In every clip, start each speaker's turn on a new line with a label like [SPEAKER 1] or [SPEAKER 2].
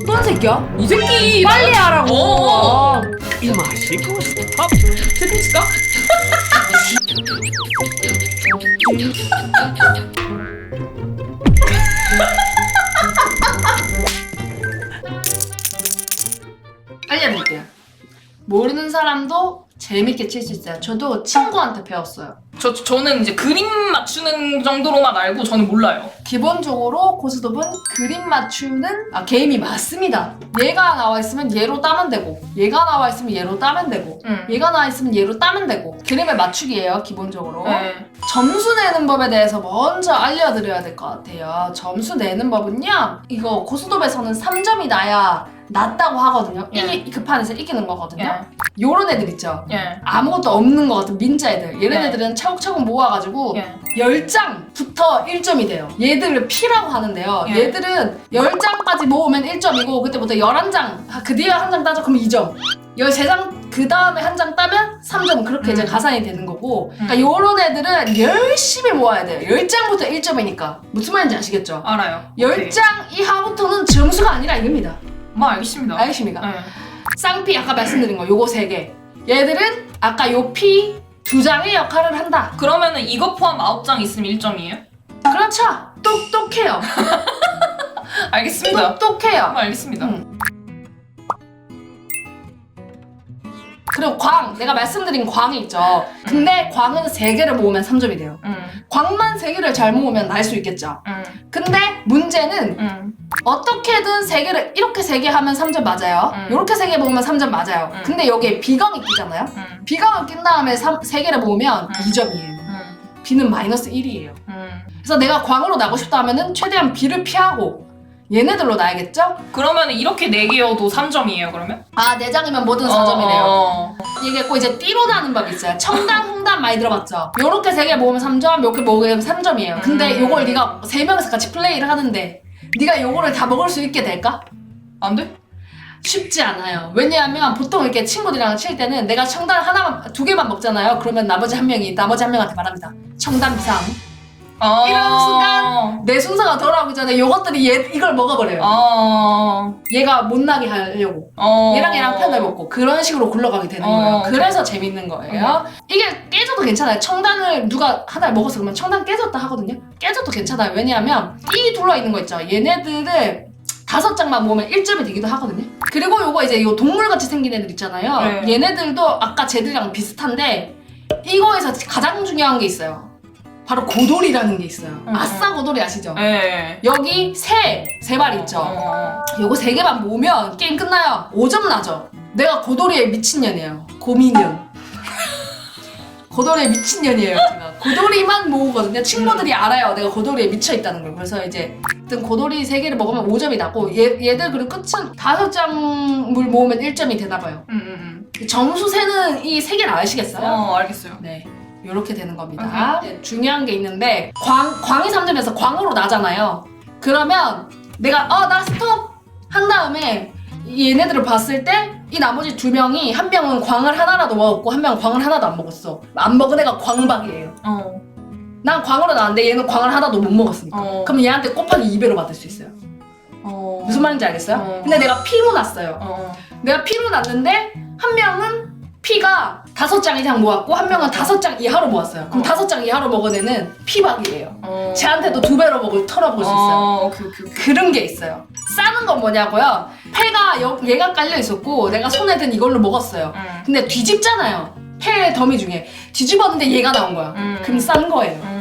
[SPEAKER 1] 어떤 새끼야?
[SPEAKER 2] 이 새끼
[SPEAKER 1] 빨리 하라고.
[SPEAKER 2] 어.
[SPEAKER 3] 이 맛이 그 스탑
[SPEAKER 2] 채팅 칠까?
[SPEAKER 1] 알려드릴게요. 모르는 사람도 재밌게 칠 수 있어요. 저도 친구한테 배웠어요.
[SPEAKER 2] 저 저는 이제 그림 맞추는 정도로만 알고 저는 몰라요.
[SPEAKER 1] 기본적으로 고스톱은 그림 맞추는 아, 게임이 맞습니다. 얘가 나와 있으면 얘로 따면 되고 얘가 나와 있으면 얘로 따면 되고
[SPEAKER 2] 응.
[SPEAKER 1] 얘가 나와 있으면 얘로 따면 되고 그림을 맞추기예요 기본적으로
[SPEAKER 2] 네.
[SPEAKER 1] 점수 내는 법에 대해서 먼저 알려드려야 될 것 같아요 점수 내는 법은요 이거 고스톱에서는 3점이 나야 낫다고 하거든요
[SPEAKER 2] 예.
[SPEAKER 1] 이기, 그 판에서 이기는 거거든요
[SPEAKER 2] 예.
[SPEAKER 1] 요런 애들 있죠
[SPEAKER 2] 예.
[SPEAKER 1] 아무것도 없는 것 같은 민자 애들 얘네
[SPEAKER 2] 네.
[SPEAKER 1] 애들은 차곡차곡 모아가지고
[SPEAKER 2] 예.
[SPEAKER 1] 10장부터 1점이 돼요. 얘들을 P라고 하는데요.
[SPEAKER 2] 예.
[SPEAKER 1] 얘들은 10장까지 모으면 1점이고 그때부터 11장, 그 뒤에 한 장 따져 그러면 2점. 13장 그 다음에 한 장 따면 3점 그렇게 이제
[SPEAKER 2] 음.
[SPEAKER 1] 가산이 되는 거고
[SPEAKER 2] 음.
[SPEAKER 1] 그러니까 요런 애들은 열심히 모아야 돼요. 10장부터 1점이니까 무슨 말인지 아시겠죠?
[SPEAKER 2] 알아요. 오케이.
[SPEAKER 1] 10장 이하부터는 점수가 아니라 이깁니다.
[SPEAKER 2] 뭐 알겠습니다.
[SPEAKER 1] 알겠습니까?
[SPEAKER 2] 네.
[SPEAKER 1] 쌍피 아까 말씀드린 거 요거 3개 얘들은 아까 요 P 두 장의 역할을 한다.
[SPEAKER 2] 그러면은 이거 포함 9장 있으면 1점이에요?
[SPEAKER 1] 그렇죠. 똑똑해요.
[SPEAKER 2] 알겠습니다.
[SPEAKER 1] 똑똑해요.
[SPEAKER 2] 뭐 알겠습니다.
[SPEAKER 1] 응. 그리고 광, 내가 말씀드린 광이 있죠. 근데 광은 세 개를 모으면 3점이 돼요.
[SPEAKER 2] 응.
[SPEAKER 1] 광만 세 개를 잘 모으면 날 수 있겠죠.
[SPEAKER 2] 응.
[SPEAKER 1] 근데 문제는
[SPEAKER 2] 응.
[SPEAKER 1] 어떻게든 세 개를 이렇게 세 개 하면 3점 맞아요.
[SPEAKER 2] 음.
[SPEAKER 1] 이렇게 세 개 모으면 3점 맞아요.
[SPEAKER 2] 음.
[SPEAKER 1] 근데 여기에 비강이 끼잖아요.
[SPEAKER 2] 응.
[SPEAKER 1] 비강을 낀 다음에 세개를 모으면
[SPEAKER 2] 음.
[SPEAKER 1] 2점이에요.
[SPEAKER 2] 응.
[SPEAKER 1] 비는 마이너스 1이에요.
[SPEAKER 2] 응.
[SPEAKER 1] 그래서 내가 광으로 나고 싶다 하면은 최대한 비를 피하고 얘네들로 나야겠죠?
[SPEAKER 2] 그러면 이렇게 4개여도 3점이에요, 그러면?
[SPEAKER 1] 아, 네 장이면 뭐든 4점이네요.
[SPEAKER 2] 어,
[SPEAKER 1] 얘기했고 이제 띠로 나는 법 있어요. 청단, 홍단 많이 들어봤죠? 요렇게 세 개 모으면 3점, 요렇게 모으면 3점이에요. 근데
[SPEAKER 2] 음.
[SPEAKER 1] 요걸 네가 세 명이서 같이 플레이를 하는데 네가 요거를 다 먹을 수 있게 될까?
[SPEAKER 2] 안 돼?
[SPEAKER 1] 쉽지 않아요. 왜냐하면 보통 이렇게 친구들이랑 칠 때는 내가 청단 하나만 두 개만 먹잖아요. 그러면 나머지 한 명이 나머지 한 명한테 말합니다. 청단 비상.
[SPEAKER 2] 어.
[SPEAKER 1] 이런 순간 내 순서가 돌아오기 전에 요것들이 얘 이걸 먹어버려요.
[SPEAKER 2] 어.
[SPEAKER 1] 얘가 못 나게 하려고.
[SPEAKER 2] 어.
[SPEAKER 1] 얘랑 얘랑 편을 먹고 그런 식으로 굴러가게 되는
[SPEAKER 2] 어,
[SPEAKER 1] 거예요. 그래서 재밌는 거예요. 이게 깨져도 괜찮아요. 청단을 누가 하나 먹었어 그러면 청단 깨졌다 하거든요. 깨져도 괜찮아요. 왜냐하면 이 둘러 있는 거 있죠. 얘네들을 다섯 장만 모으면 1점이 되기도 하거든요. 그리고 요거 이제 요 동물같이 생긴 애들 있잖아요.
[SPEAKER 2] 네.
[SPEAKER 1] 얘네들도 아까 쟤들이랑 비슷한데 이거에서 가장 중요한 게 있어요. 바로 고돌이라는 게 있어요.
[SPEAKER 2] 음,
[SPEAKER 1] 아싸 고돌이 아시죠?
[SPEAKER 2] 네.
[SPEAKER 1] 여기 새, 세발 있죠.
[SPEAKER 2] 어.
[SPEAKER 1] 요거 세 개만 모으면 게임 끝나요. 5점 나죠. 내가 고돌이의 미친년이에요. 고민년. 고돌이의 미친년이에요. 제가 고돌이만 모으거든요. 친구들이 알아요. 내가 고돌이에 미쳐 있다는 걸. 그래서 이제 하여튼 고돌이 세 개를 먹으면 5점이 나고 얘, 얘들 그리고 끝은 다섯 장물 모으면 1점이 되나 봐요.
[SPEAKER 2] 응, 응, 응.
[SPEAKER 1] 점수 세는 이 세 개를 아시겠어요?
[SPEAKER 2] 어, 알겠어요.
[SPEAKER 1] 네. 이렇게 되는 겁니다. 이제 중요한 게 있는데 광 광이 3점에서 광으로 나잖아요. 그러면 내가 어 나 스톱 한 다음에 이 얘네들을 봤을 때 이 나머지 두 명이 한 명은 광을 하나라도 먹었고 한 명은 광을 하나도 안 먹었어. 안 먹은 애가 광박이에요.
[SPEAKER 2] 어.
[SPEAKER 1] 난 광으로 나왔는데 얘는 광을 하나도 못 먹었으니까.
[SPEAKER 2] 어.
[SPEAKER 1] 그럼 얘한테 곱하기 2배로 받을 수 있어요.
[SPEAKER 2] 어.
[SPEAKER 1] 무슨 말인지 알겠어요?
[SPEAKER 2] 어.
[SPEAKER 1] 근데 내가 피로 났어요.
[SPEAKER 2] 어.
[SPEAKER 1] 내가 피로 났는데 한 명은 피가 다섯 장 이상 모았고 한 명은 다섯 장 이하로 모았어요. 그럼
[SPEAKER 2] 어.
[SPEAKER 1] 다섯 장 이하로 먹은 애는 피박이에요.
[SPEAKER 2] 어.
[SPEAKER 1] 쟤한테도 두 배로 먹을 털어볼 수 있어요.
[SPEAKER 2] 어, 오케이, 오케이, 오케이.
[SPEAKER 1] 그런 게 있어요. 싸는 건 뭐냐고요? 패가 여- 얘가 깔려 있었고 내가 손에 든 이걸로 먹었어요.
[SPEAKER 2] 응.
[SPEAKER 1] 근데 뒤집잖아요. 패 더미 중에 뒤집었는데 얘가 나온 거야.
[SPEAKER 2] 음.
[SPEAKER 1] 그럼 싼 거예요.
[SPEAKER 2] 음.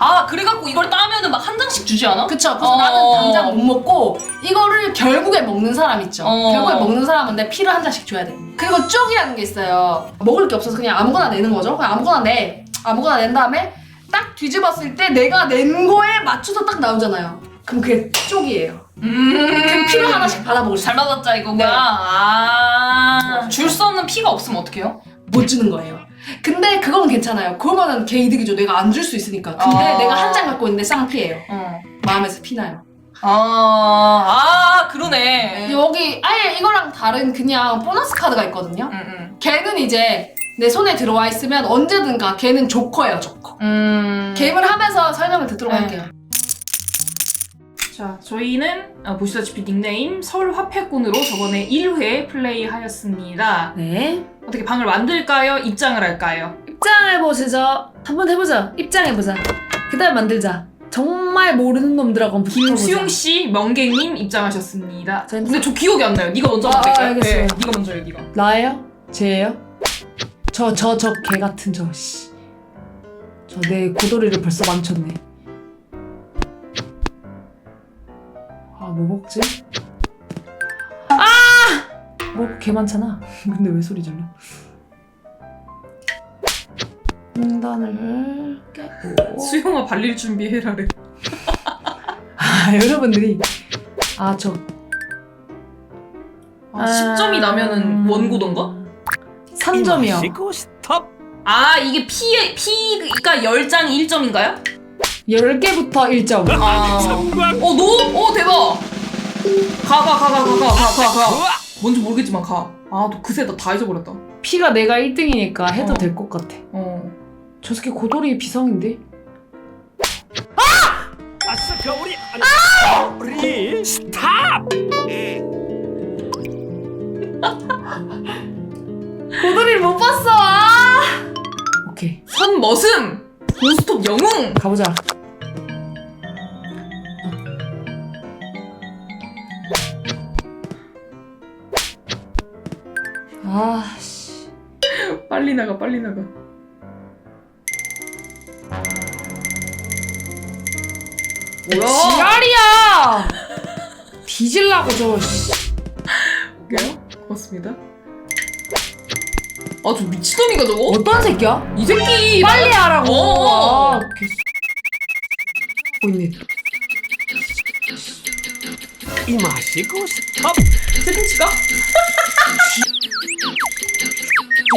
[SPEAKER 2] 아, 그래갖고 이걸 따면은 막 한 장씩 주지 않아?
[SPEAKER 1] 그쵸? 그래서
[SPEAKER 2] 어.
[SPEAKER 1] 나는 당장 못 먹고 이거를 결국에 먹는 사람 있죠.
[SPEAKER 2] 어.
[SPEAKER 1] 결국에 먹는 사람은 내 피를 한 잔씩 줘야 돼. 그리고 쪽이라는 게 있어요. 먹을 게 없어서 그냥 아무거나 내는 거죠. 그냥 아무거나 내. 아무거나 낸 다음에 딱 뒤집었을 때 내가 낸 거에 맞춰서 딱 나오잖아요. 그럼 그게 쪽이에요.
[SPEAKER 2] 음.
[SPEAKER 1] 그럼 피를 하나씩 받아 먹을 수
[SPEAKER 2] 잘 맞았자 이거가.
[SPEAKER 1] 네.
[SPEAKER 2] 아. 줄 수 없는 피가 없으면 어떡해요?
[SPEAKER 1] 못 주는 거예요. 근데 그건 괜찮아요. 그러면은 걔 이득이죠. 내가 안 줄 수 있으니까. 근데
[SPEAKER 2] 어.
[SPEAKER 1] 내가 한 장 갖고 있는데 쌍피예요.
[SPEAKER 2] 어.
[SPEAKER 1] 마음에서 피나요.
[SPEAKER 2] 아, 아, 그러네.
[SPEAKER 1] 여기 아예 이거랑 다른 그냥 보너스 카드가 있거든요.
[SPEAKER 2] 응, 응.
[SPEAKER 1] 걔는 이제 내 손에 들어와 있으면 언제든 가 걔는 조커예요, 조커.
[SPEAKER 2] 음.
[SPEAKER 1] 게임을 하면서 설명을 듣도록
[SPEAKER 2] 네.
[SPEAKER 1] 할게요.
[SPEAKER 2] 자, 저희는 어, 보시다시피 닉네임 서울 화폐꾼으로 저번에 1회 플레이하였습니다.
[SPEAKER 4] 네.
[SPEAKER 2] 어떻게 방을 만들까요? 입장을 할까요?
[SPEAKER 4] 입장해보시죠. 한번 해보자. 입장해보자. 그 다음 만들자. 정말 모르는 놈들하고 한번
[SPEAKER 2] 김수용 씨, 명객님 입장하셨습니다.
[SPEAKER 4] 저희는-
[SPEAKER 2] 근데 저 기억이 안 나요. 네가 먼저
[SPEAKER 4] 아,
[SPEAKER 2] 만들까요?
[SPEAKER 4] 알겠어요.
[SPEAKER 2] 네, 네가 먼저 해, 네가.
[SPEAKER 4] 나예요? 쟤예요? 저 저 저 개 같은 저 씨. 저 내 고도리를 벌써 망쳤네. 아 뭐 먹지? 아! 뭐개 많잖아. 근데 왜 소리 질러? 홍단을 깨고.
[SPEAKER 2] 수용아 발릴 준비해라래.
[SPEAKER 4] 아 여러분들이 아 저.
[SPEAKER 2] 아, 10점이 나면은 원고던가?
[SPEAKER 4] 3점이요.
[SPEAKER 3] 마시고 스톱.
[SPEAKER 2] 아, 이게 피, 피가 10장이 1점인가요?
[SPEAKER 4] 10개부터 1점.
[SPEAKER 2] 아. 어, 너? 어, 대박! 가, 가, 가, 가, 가, 가, 가, 가. 뭔지 모르겠지만 가. 아, 너 그새 나 다 잊어버렸다.
[SPEAKER 4] 피가 내가 1등이니까 해도
[SPEAKER 2] 어.
[SPEAKER 4] 될 것 같아.
[SPEAKER 2] 어.
[SPEAKER 4] 저 새끼 고돌이 비상인데?
[SPEAKER 3] 아싸 겨울이 안. 우리 스탑.
[SPEAKER 4] 고돌이를 못 봤어! 아! 오케이.
[SPEAKER 2] 선머슴! 고스톱 영웅!
[SPEAKER 4] 가보자.
[SPEAKER 2] 나가, 빨리 나가. 뭐야?
[SPEAKER 4] 지랄이야! 뒤질라고, 저, 씨.
[SPEAKER 2] 볼게요. 고맙습니다. 아, 저 미친놈이가 저거?
[SPEAKER 4] 어떤 새끼야?
[SPEAKER 2] 이 새끼!
[SPEAKER 4] 빨리 하라고!
[SPEAKER 2] 어.
[SPEAKER 4] 아, 개. 어, 있네.
[SPEAKER 3] 이 마시고 스톱.
[SPEAKER 2] 세팅 칠까?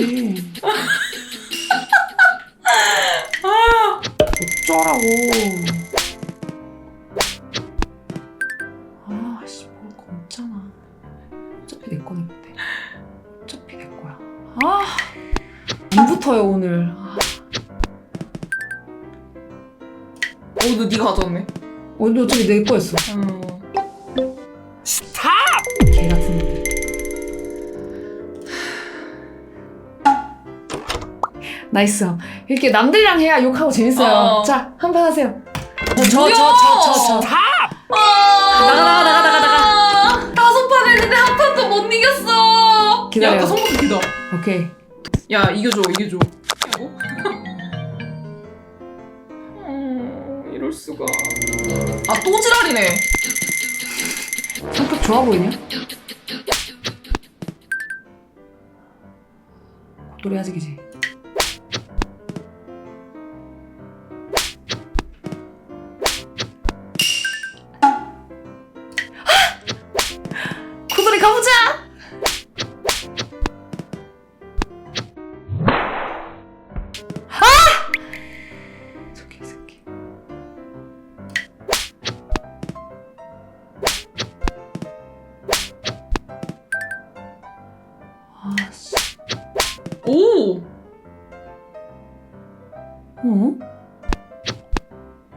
[SPEAKER 4] 음.
[SPEAKER 2] 아!
[SPEAKER 4] 어쩌라고. 아, 씨, 뭘거 없잖아. 어차피 내 거는 근데. 어차피 내 거야. 아, 안 붙어요, 오늘. 아,
[SPEAKER 2] 어, 너 네가 가져왔네.
[SPEAKER 4] 오늘 어차피 내 거였어.
[SPEAKER 2] 어.
[SPEAKER 4] 나이스. 이렇게 남들이랑 해야 욕하고 재밌어요.
[SPEAKER 2] 어.
[SPEAKER 4] 자, 한 판 하세요. 저, 저? 저, 저, 저.
[SPEAKER 2] 아!
[SPEAKER 4] 나가, 나가, 나가, 나가,
[SPEAKER 2] 나가! 다섯 판 했는데 한 판도 못 이겼어!
[SPEAKER 4] 기다려.
[SPEAKER 2] 야, 아까 성공수 기다.
[SPEAKER 4] 오케이.
[SPEAKER 2] 야, 이겨줘, 이겨줘. 어? 어, 이럴 수가. 아, 또 지랄이네.
[SPEAKER 4] 성격 좋아 보이냐? 노래 아직이지.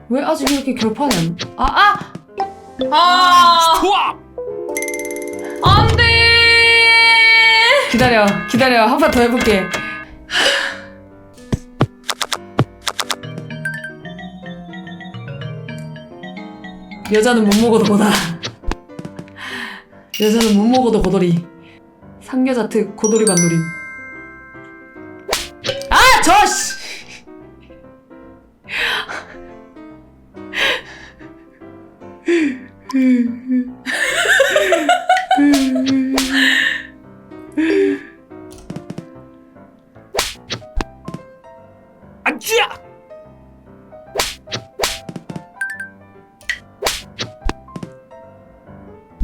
[SPEAKER 4] 왜 아직 이렇게 결판이 안... 아, 아!
[SPEAKER 2] 아!
[SPEAKER 3] 스톱.
[SPEAKER 2] 안 돼!
[SPEAKER 4] 기다려, 기다려. 한 판 더 해볼게. 여자는 못 먹어도 고다. 여자는 못 먹어도 고돌이. 상여자트 고돌이 반돌임.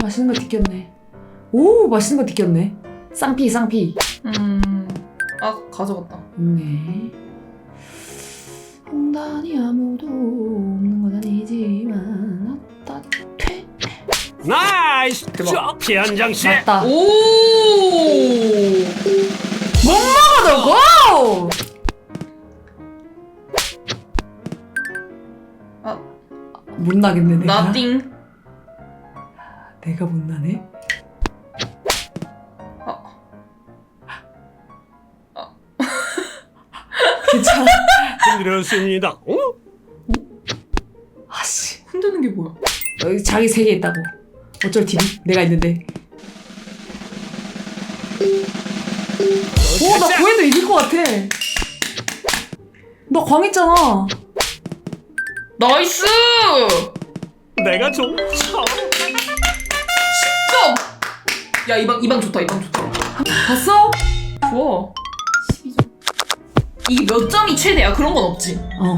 [SPEAKER 4] 맛있는 거 디꼈네. 오, 맛있는 거 디꼈네. 쌍피, 쌍피.
[SPEAKER 2] 음. 아, 가져갔다.
[SPEAKER 4] 네.
[SPEAKER 3] 나이스.
[SPEAKER 2] 대박.
[SPEAKER 3] 피현장 씨.
[SPEAKER 4] 맞다.
[SPEAKER 2] 오!
[SPEAKER 4] 먹어도 고!
[SPEAKER 2] 아.
[SPEAKER 4] 못 나겠네 내가.
[SPEAKER 2] 나띵.
[SPEAKER 4] 내가 못 나네?
[SPEAKER 2] 어.
[SPEAKER 4] 괜찮아.
[SPEAKER 3] 힘들었습니다. 어?
[SPEAKER 4] 아씨.
[SPEAKER 2] 흔드는 게 뭐야?
[SPEAKER 4] 여기 자기 세개 있다고. 어쩔 TV? 내가 있는데. 오, 나. 고해도 이길 것 같아. 너 광했잖아.
[SPEAKER 2] 나이스!
[SPEAKER 3] 내가 좀 쳐.
[SPEAKER 2] 점! 야, 이 방, 이 방 좋다, 이 방 좋다.
[SPEAKER 4] 봤어?
[SPEAKER 2] 좋아. 12점. 이게 몇 점이 최대야? 그런 건 없지.
[SPEAKER 4] 어.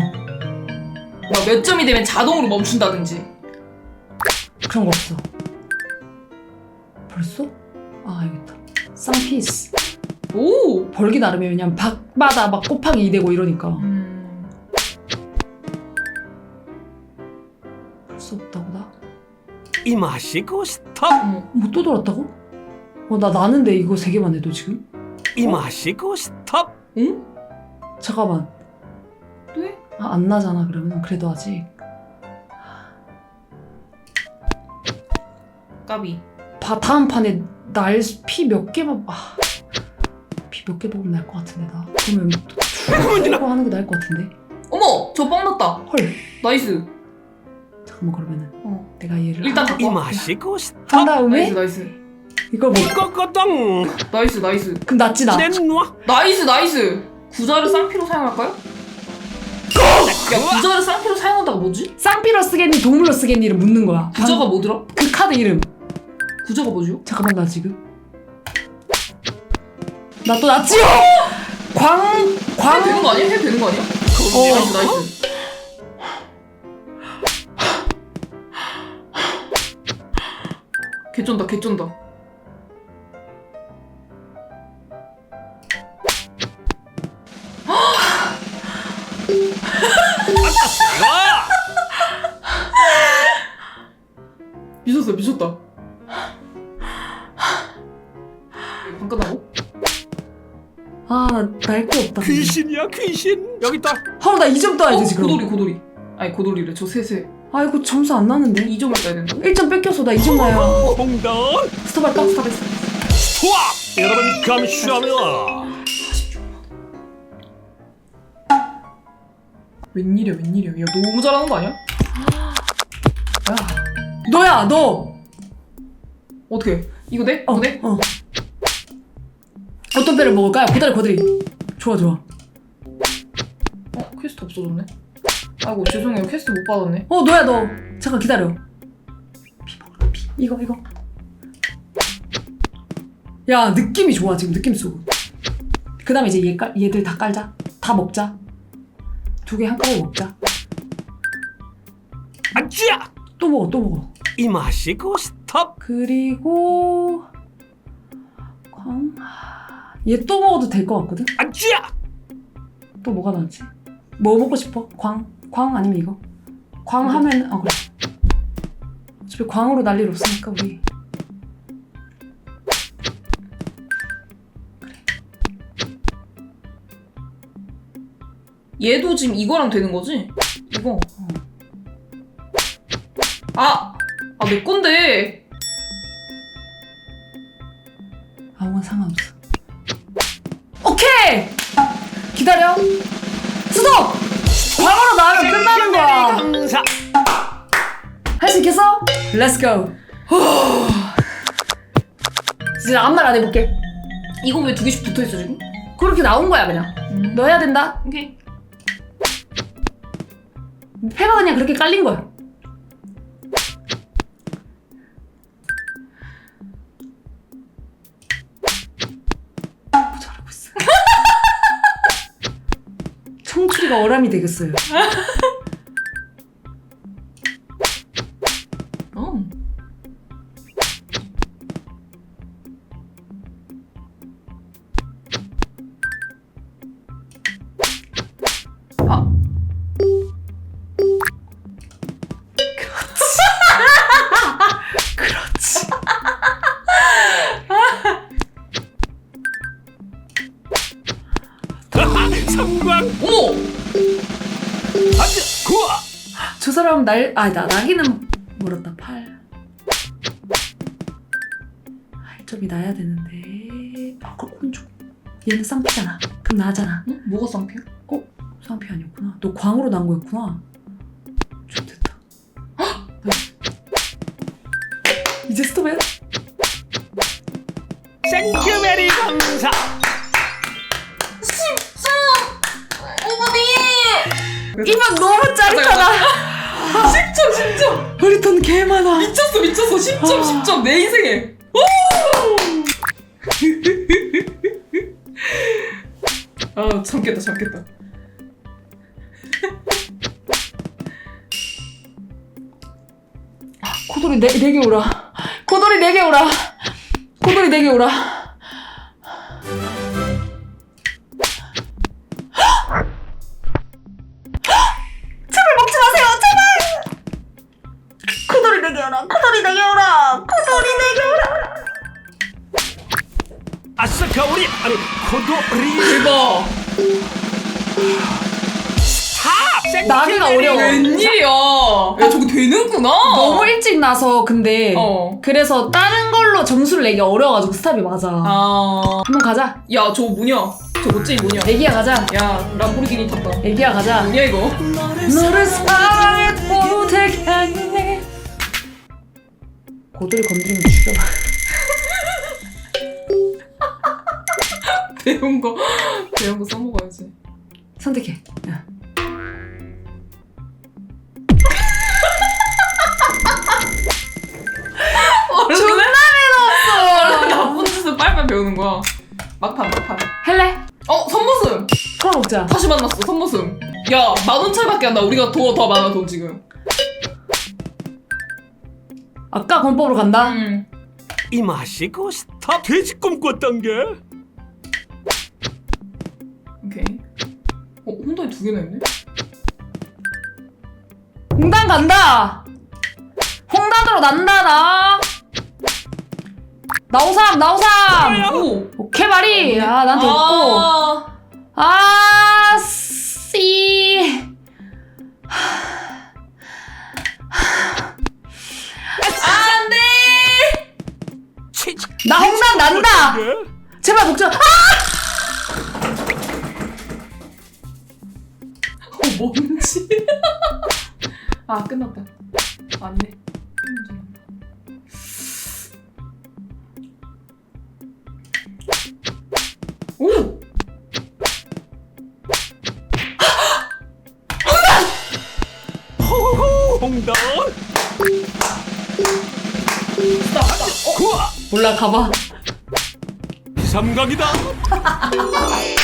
[SPEAKER 2] 막 몇 점이 되면 자동으로 멈춘다든지.
[SPEAKER 4] 그런 거 없어. 벌써? 아, 알겠다. 쌍피스.
[SPEAKER 2] 오!
[SPEAKER 4] 벌기 나름이야. 왜냐면 박마다 막 곱하기 2 되고 이러니까.
[SPEAKER 2] 음.
[SPEAKER 4] 벌써 없다고, 나?
[SPEAKER 3] 이 마시고 스톱.
[SPEAKER 2] 어머.
[SPEAKER 4] 뭐또 돌았다고? 어, 나 나는데 이거 세 개만 해도 지금?
[SPEAKER 3] 이 마시고 스톱.
[SPEAKER 2] 응?
[SPEAKER 4] 잠깐만.
[SPEAKER 2] 네?
[SPEAKER 4] 아, 안 나잖아, 그러면. 그래도 아직.
[SPEAKER 2] 까비.
[SPEAKER 4] 바, 다음 판에 날 피 몇 개만 아, 피 몇 개 먹으면 날 것 같은데 나 그러면 이거 하는 게 나을 것 같은데
[SPEAKER 2] 어머! 저빵 났다.
[SPEAKER 4] 헐
[SPEAKER 2] 나이스.
[SPEAKER 4] 잠깐만 그러면은
[SPEAKER 2] 어.
[SPEAKER 4] 내가 얘를
[SPEAKER 2] 일단
[SPEAKER 4] 한,
[SPEAKER 3] 이
[SPEAKER 2] 어.
[SPEAKER 3] 마시고.
[SPEAKER 4] 한 다음에
[SPEAKER 2] 나이스, 나이스.
[SPEAKER 4] 이걸 먹
[SPEAKER 3] 꼬꼬똥.
[SPEAKER 2] 나이스, 나이스.
[SPEAKER 4] 그럼 낫지 나
[SPEAKER 3] 낸놔.
[SPEAKER 2] 나이스, 나이스. 구자를 쌍피로 사용할까요? 야, 구자를 쌍피로 사용한다가 뭐지?
[SPEAKER 4] 쌍피로 쓰겠니 동물로 쓰겠니를 묻는 거야
[SPEAKER 2] 구자가 뭐더라?
[SPEAKER 4] 그 카드 이름
[SPEAKER 2] 구자가 뭐죠?
[SPEAKER 4] 잠깐만 나 지금 나또 낫지요 광
[SPEAKER 2] 해도
[SPEAKER 4] 광
[SPEAKER 2] 되는 거 아니야? 해도 되는 거 아니야?
[SPEAKER 4] 어.
[SPEAKER 2] 나이스, 나이스. 개쩐다, 개쩐다.
[SPEAKER 3] 와.
[SPEAKER 2] 미쳤어, 미쳤다.
[SPEAKER 4] 아날 게 없다
[SPEAKER 3] 귀신이야 귀신. 여기 있다.
[SPEAKER 4] 하루 나 2점 떠야지
[SPEAKER 2] 어,
[SPEAKER 4] 지금
[SPEAKER 2] 고돌이, 고돌이. 아니, 고돌이래. 저 셋에
[SPEAKER 4] 아이고 점수 안 나는데
[SPEAKER 2] 2점을 따야 된다고?
[SPEAKER 4] 1점 뺏겼어 나 2점 나야
[SPEAKER 3] 홍던.
[SPEAKER 4] 스톱할까? 스톱했어
[SPEAKER 3] 스톱. 여러분 감시합니다.
[SPEAKER 2] 웬일이야, 웬일이야. 야, 너무 잘하는 거 아니야? 야,
[SPEAKER 4] 너야 너
[SPEAKER 2] 어떻게? 이거 돼?
[SPEAKER 4] 어,
[SPEAKER 2] 이거 돼?
[SPEAKER 4] 어. 배를 먹을까요? 고다리 고다리. 좋아 좋아.
[SPEAKER 2] 어, 퀘스트 없어졌네. 아이고, 죄송해요. 퀘스트 못 받았네.
[SPEAKER 4] 어 너야 너. 잠깐 기다려. 피 먹어라 피. 이거 이거. 야 느낌이 좋아 지금 느낌 쏘고. 그다음에 이제 얘 깔, 얘들 다 깔자. 다 먹자. 두 개 한꺼번에 먹자.
[SPEAKER 3] 아쭈야.
[SPEAKER 4] 또 먹어 또 먹어.
[SPEAKER 3] 이 마시고 스톱.
[SPEAKER 4] 그리고 광. 얘 또 먹어도 될 것 같거든.
[SPEAKER 3] 아쭈야.
[SPEAKER 4] 또 뭐가 나지? 뭐 먹고 싶어? 광? 광 아니면 이거? 광 하면 어 그래 어차피 광으로 난일 없으니까 우리
[SPEAKER 2] 얘도 지금 이거랑 되는 거지? 이거. 아! 아, 내 건데!
[SPEAKER 4] 아무건 상관없어 오케이! 기다려 스톱! 광으로 나오면 끝나는 거야
[SPEAKER 3] 감사.
[SPEAKER 4] 할 수 있겠어? 렛츠고 진짜 아무 말 안 해볼게
[SPEAKER 2] 이거 왜 두 개씩 붙어 있어, 지금?
[SPEAKER 4] 그렇게 나온 거야 그냥
[SPEAKER 2] 음.
[SPEAKER 4] 너 해야 된다
[SPEAKER 2] 오케이.
[SPEAKER 4] 패가 그냥 그렇게 깔린 거야 청출이가 어람이 되겠어요
[SPEAKER 2] 어.
[SPEAKER 4] 날, 아, 나, 나기는 멀었다, 팔. 실점이 나야 되는데. 아 그럼 오른쪽 얘는 쌍피잖아. 그럼 나잖아.
[SPEAKER 2] 응? 뭐가 쌍피야?
[SPEAKER 4] 쌍피 아니었구나. 너 광으로 난 거였구나. 좋됐다. 이제 스톱해
[SPEAKER 3] 땡큐 베리 감사!
[SPEAKER 4] 이만 너무 짜릿하다
[SPEAKER 2] 10점 10점.
[SPEAKER 4] 우리 돈 개 많아.
[SPEAKER 2] 미쳤어 미쳤어. 10점
[SPEAKER 4] 아.
[SPEAKER 2] 10점. 내 인생에. 오! 아 참겠다 참겠다.
[SPEAKER 4] 고돌이 네, 네개 오라. 고돌이 네 개 오라. 고돌이 네 개 오라
[SPEAKER 3] 고도리
[SPEAKER 2] 대박
[SPEAKER 3] 탑
[SPEAKER 4] 나기가 어려워.
[SPEAKER 2] 웬일이야? 야 저거 되는구나.
[SPEAKER 4] 너무 일찍 나서 근데
[SPEAKER 2] 어.
[SPEAKER 4] 그래서 다른 걸로 점수를 내기 어려워가지고 스탑이 맞아.
[SPEAKER 2] 아...
[SPEAKER 4] 한번 가자.
[SPEAKER 2] 야 저거 뭐냐? 저 멋쟁이 뭐냐?
[SPEAKER 4] 애기야 가자.
[SPEAKER 2] 야 람보르기니 탔다.
[SPEAKER 4] 애기야 가자.
[SPEAKER 2] 뭐냐 이거?
[SPEAKER 4] 너를 사랑해 못하겠네 고돌이 건드리면 죽여
[SPEAKER 2] 배운 거 배운 거 써먹어야지.
[SPEAKER 4] 선택해. 야. 존나 매너없어.
[SPEAKER 2] 나쁜 짓을 빨빨 배우는 거야. 막판 막판.
[SPEAKER 4] 할래?
[SPEAKER 2] 어 선모습
[SPEAKER 4] 그럼 먹자.
[SPEAKER 2] 다시 만났어 선모습 야만 원 차이밖에 안 나. 우리가 더 더 많아 돈 지금.
[SPEAKER 4] 아까 권법으로 간다.
[SPEAKER 2] 음.
[SPEAKER 3] 이 맛이 고스톱 돼지 꿈꿨던 게?
[SPEAKER 2] 오케이 어 혼돈이 두 개나 있네?
[SPEAKER 4] 홍단 간다! 홍단으로 난다 나! 나오삼 나오삼
[SPEAKER 2] 오
[SPEAKER 4] 오케이 말이 아 나한테 없고.
[SPEAKER 2] 아,
[SPEAKER 4] 아, 씨.
[SPEAKER 2] 안돼!
[SPEAKER 3] 치즈
[SPEAKER 4] 나 홍단 난다. 제발 먹자. 아!
[SPEAKER 2] 뭔지. 아 끝났다. 맞네. 오!
[SPEAKER 3] 구아
[SPEAKER 4] 몰라 가봐.
[SPEAKER 3] 비삼각이다